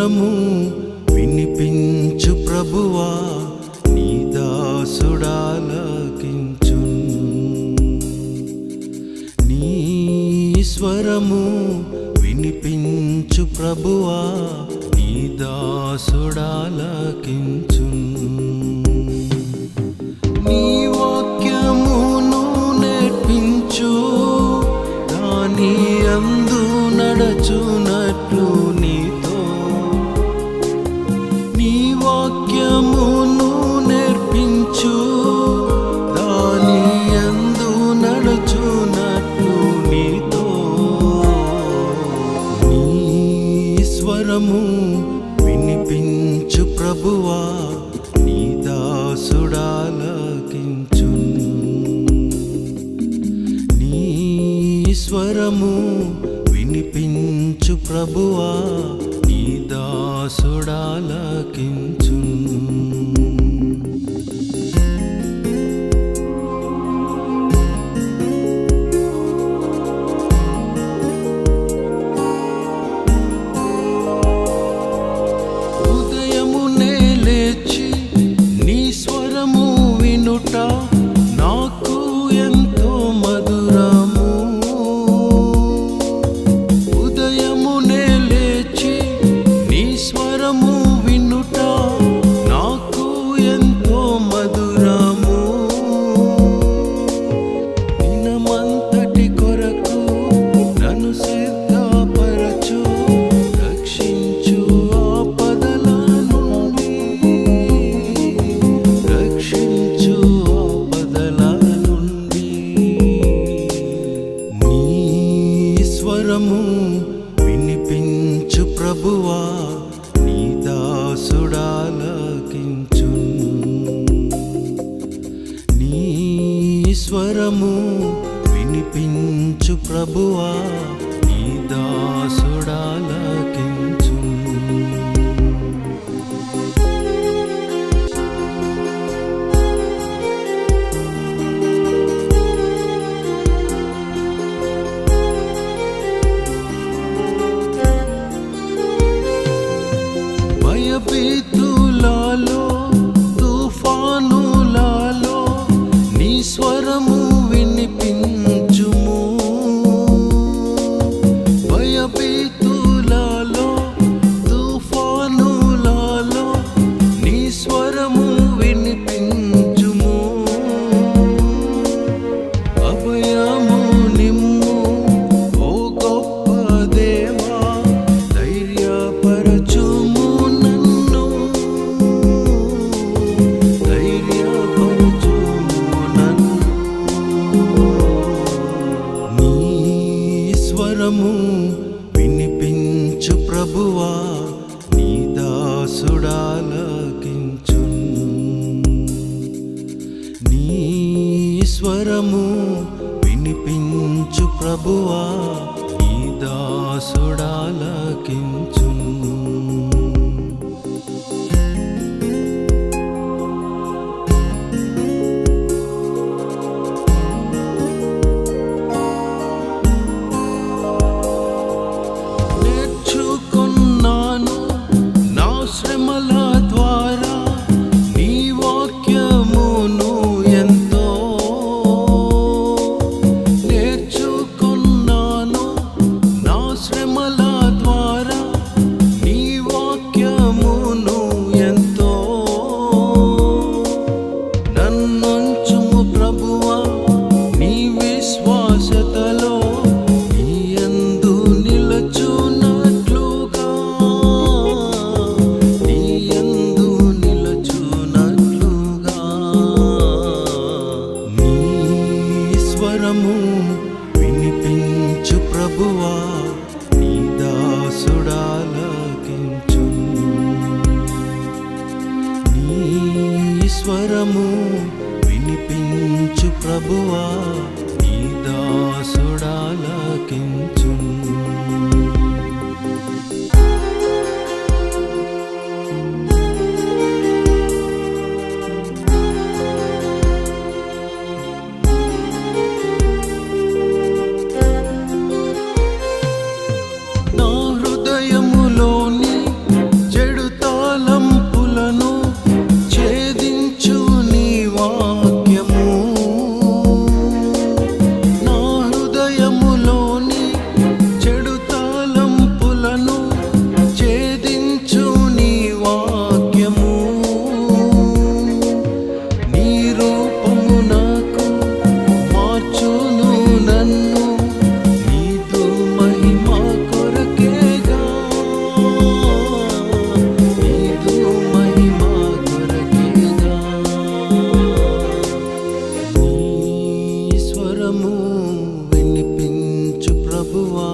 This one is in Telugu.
స్వరము వినిపించు ప్రభువా నీ దాసుడాలకించు నీ స్వరము వినిపించు ప్రభువా నీ దాసుడాలకించు నీ వాక్యమును నేర్పించు దాని అందు నడచునా స్వరము వినిపించు ప్రభువా నీ దాసుడాలకించు నీ స్వరము వినిపించు ప్రభువా నీ దాసుడాలకించు ప్రభువా నీ దాసుడాలకించు నీ స్వరము వినిపించు ప్రభువా be through? స్వరము వినిపించు ప్రభువా నీ దాసుడాలకించు స్వరము వినిపించు ప్రభువా నీ దాసుడాలకించు నీ స్వరము వినిపించు ప్రభువా నీ దాసుడాలకించు స్వరము వినిపించు ప్రభువా.